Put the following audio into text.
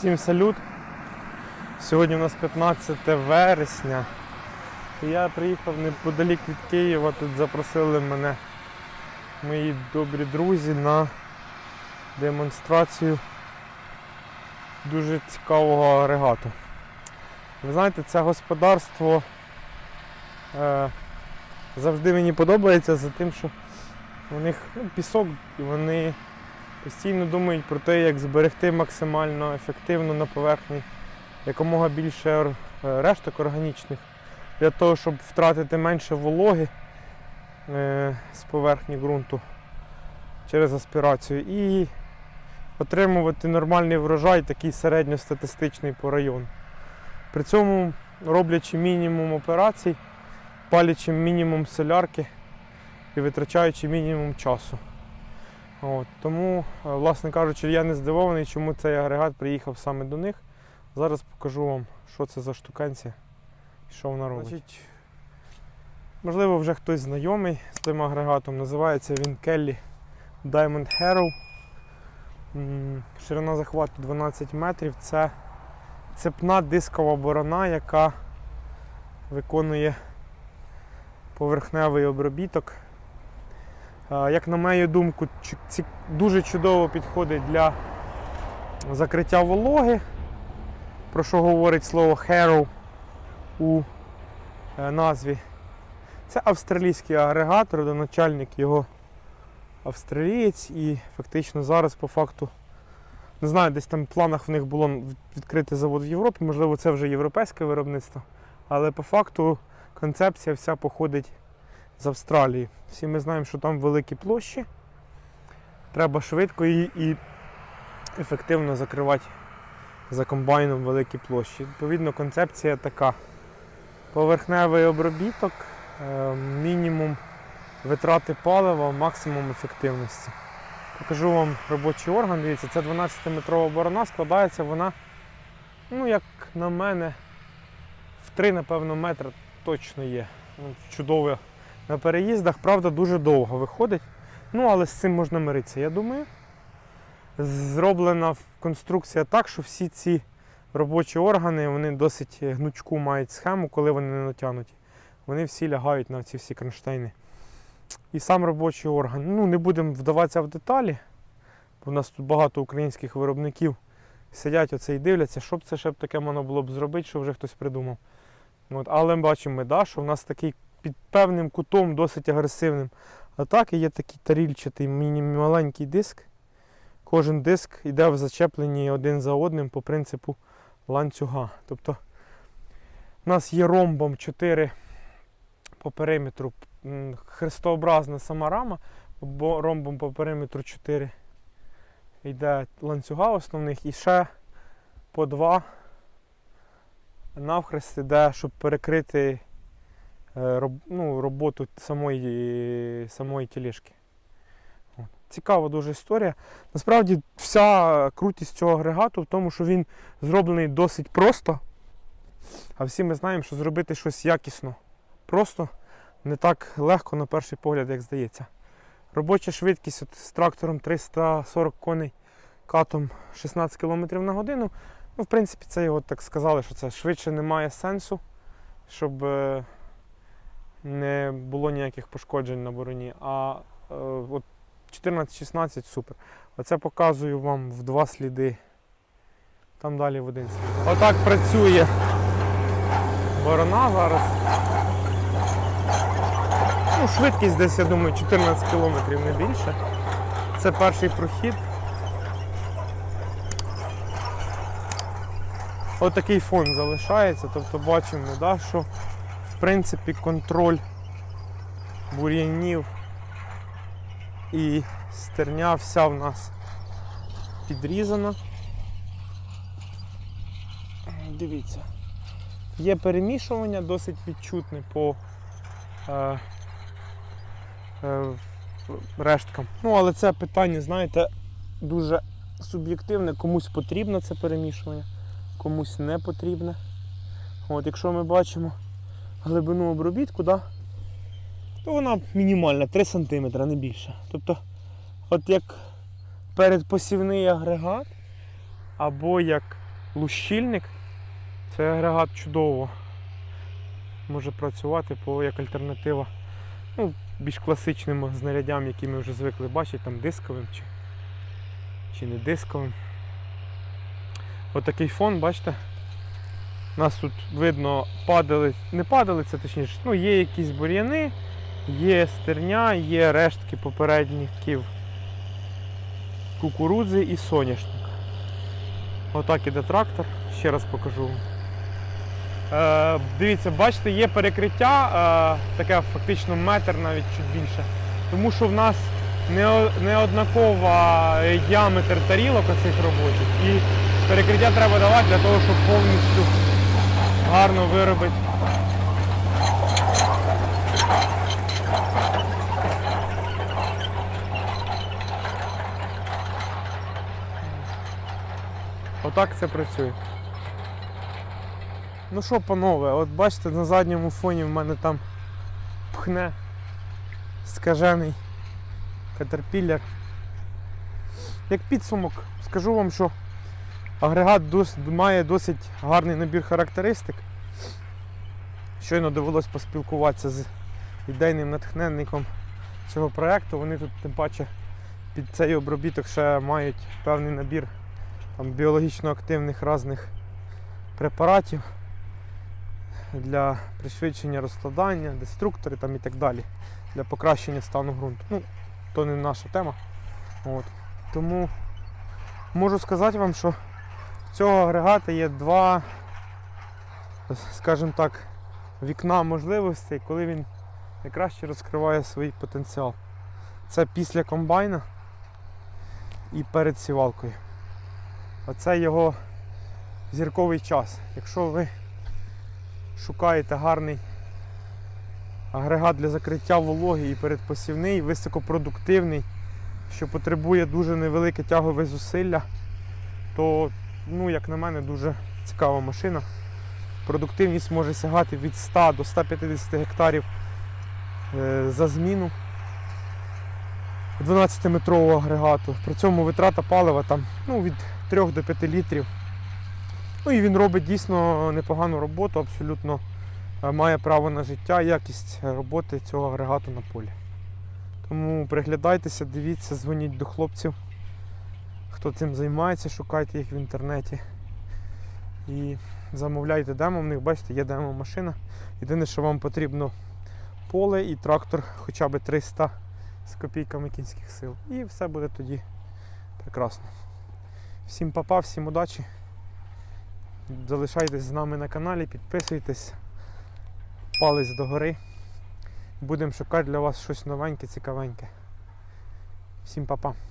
Всім салют. Сьогодні у нас 15 вересня. Я приїхав неподалік від Києва. Тут запросили мене мої добрі друзі на демонстрацію дуже цікавого агрегату. Ви знаєте, це господарство е, завжди мені подобається за тим, що у них ну, пісок, і вони постійно думають про те, як зберегти максимально ефективно на поверхні якомога більше е, решток органічних для того, щоб втратити менше вологи е, з поверхні ґрунту через аспірацію і отримувати нормальний врожай, такий середньостатистичний по району. При цьому роблячи мінімум операцій, палячи мінімум солярки і витрачаючи мінімум часу. От, тому, е, власне кажучи, я не здивований, чому цей агрегат приїхав саме до них. Зараз покажу вам, що це за штукенція і що вона робить. Значить, можливо, вже хтось знайомий з тим агрегатом. Називається він Kelly Diamond Harrow. Ширина захвату 12 метрів. Це цепна дискова борона, яка виконує поверхневий обробіток. Як на мою думку, дуже чудово підходить для закриття вологи, про що говорить слово Harrow у е, назві. Це австралійський агрегат, родоначальник його австралієць. І фактично зараз по факту, не знаю, десь там в планах в них було відкрити завод в Європі, можливо, це вже європейське виробництво, але по факту концепція вся походить з Австралії. Всі ми знаємо, що там великі площі. Треба швидко і, і ефективно закривати за комбайном великі площі. Відповідно, концепція така. Поверхневий обробіток, е, мінімум витрати палива, максимум ефективності. Покажу вам робочий орган. Дивіться, це 12-метрова борона, складається вона, ну, як на мене, в 3, напевно, метри точно є. Ну, Чудово на переїздах, правда, дуже довго виходить. Ну, але з цим можна миритися, я думаю. Зроблена конструкція так, що всі ці робочі органи вони досить гнучку мають схему, коли вони не натягнуті. Вони всі лягають на ці всі кронштейни. І сам робочий орган. Ну, не будемо вдаватися в деталі, бо в нас тут багато українських виробників сидять оце і дивляться, що це ще б таке можна було б зробити, що вже хтось придумав. От, але бачимо, ми, да, що в нас такий під певним кутом досить агресивним. А так є такий тарільчатий міні маленький диск. Кожен диск йде в зачепленні один за одним по принципу ланцюга. Тобто у нас є ромбом 4 по периметру хрестообразна сама рама, бо ромбом по периметру 4 йде ланцюга основних і ще по два навхрест іде, щоб перекрити ну, роботу самої, самої тілішки. Цікава дуже історія. Насправді вся крутість цього агрегату в тому, що він зроблений досить просто. А всі ми знаємо, що зробити щось якісно просто не так легко на перший погляд, як здається. Робоча швидкість от з трактором 340 коней катом 16 км на годину. Ну, в принципі, це його так сказали, що це швидше немає сенсу, щоб е, не було ніяких пошкоджень на бороні. А е, от 14-16 супер. Оце показую вам в два сліди. Там далі в один слід. Отак працює борона зараз. Ну, швидкість десь, я думаю, 14 км не більше. Це перший прохід. Отакий фон залишається, тобто бачимо, да, що в принципі контроль бур'янів і стерня вся в нас підрізана. Дивіться. Є перемішування досить відчутне по е, е, решткам. Ну, але це питання, знаєте, дуже суб'єктивне. Комусь потрібно це перемішування, комусь не потрібне. От, якщо ми бачимо глибину обробітку, да, то вона мінімальна, 3 см, не більше. Тобто, от як передпосівний агрегат, або як лущильник. Цей агрегат чудово може працювати по, як альтернатива ну, більш класичним знаряддям, які ми вже звикли бачити, там дисковим чи, чи не дисковим. Отакий фон, бачите? У нас тут видно падали, не падали, це точніше, ну, є якісь бур'яни, є стерня, є рештки попередників кукурудзи і соняшника. Отак іде трактор, ще раз покажу вам. Е, дивіться, бачите, є перекриття, е, таке фактично метр навіть чуть більше. Тому що в нас не, неоднакова е, діаметр тарілок оцих робочих. І перекриття треба давати для того, щоб повністю гарно виробити. Отак це працює. Ну що, панове, от бачите, на задньому фоні в мене там пхне скажений катерпіллер. Як підсумок, скажу вам, що агрегат має досить гарний набір характеристик. Щойно довелось поспілкуватися з ідейним натхненником цього проєкту. Вони тут тим паче під цей обробіток ще мають певний набір там, біологічно активних різних препаратів для пришвидшення розкладання, деструктори там і так далі, для покращення стану ґрунту. Ну, то не наша тема. От. Тому можу сказати вам, що цього агрегата є два, скажімо так, вікна можливостей, коли він найкраще розкриває свій потенціал. Це після комбайна і перед сівалкою. Оце його зірковий час. Якщо ви шукаєте гарний агрегат для закриття вологи і передпосівний, високопродуктивний, що потребує дуже невелике тягове зусилля, то, ну, як на мене, дуже цікава машина. Продуктивність може сягати від 100 до 150 гектарів е, за зміну 12-метрового агрегату. При цьому витрата палива там, ну, від 3 до 5 літрів. Ну і він робить дійсно непогану роботу, абсолютно е, має право на життя, якість роботи цього агрегату на полі. Тому приглядайтеся, дивіться, дзвоніть до хлопців, хто цим займається, шукайте їх в інтернеті. І замовляйте демо, в них бачите, є демо-машина. Єдине, що вам потрібно поле і трактор хоча б 300 з копійками кінських сил. І все буде тоді прекрасно. Всім папа, всім удачі. Залишайтесь з нами на каналі, підписуйтесь, палець догори. Будемо шукати для вас щось новеньке, цікавеньке. Всім па-па.